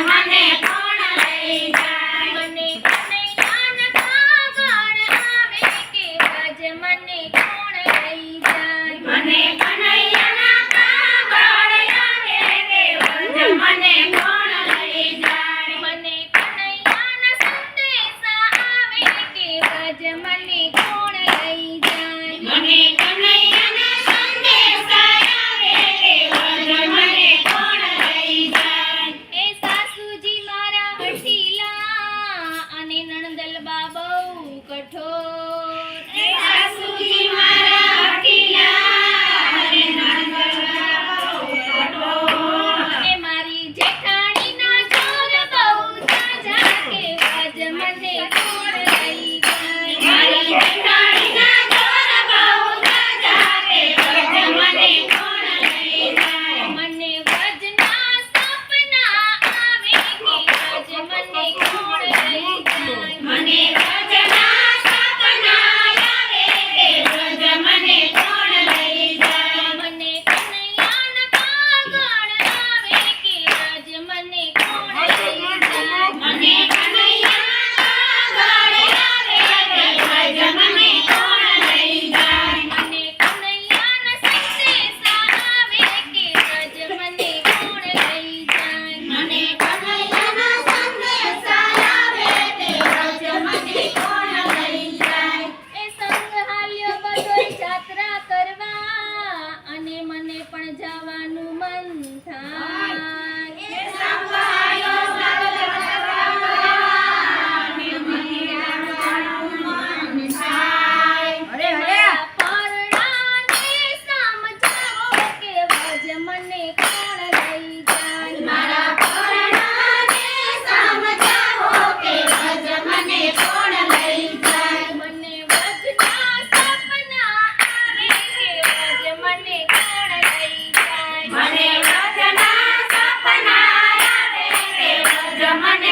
મને કોણ લઈ જાય મને કનૈયાના ગણ આવે કે કજ મની કોણ લઈ જાય મને કનૈયાના ગણ લઈને કે કજ મને કોણ લઈ જાય મને કનૈયાના સંદેશા આવે કે કજ મની કોણ લઈ જાય મને કનૈયા મેલ બહુ 满堂。ರಮಣ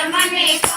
your money.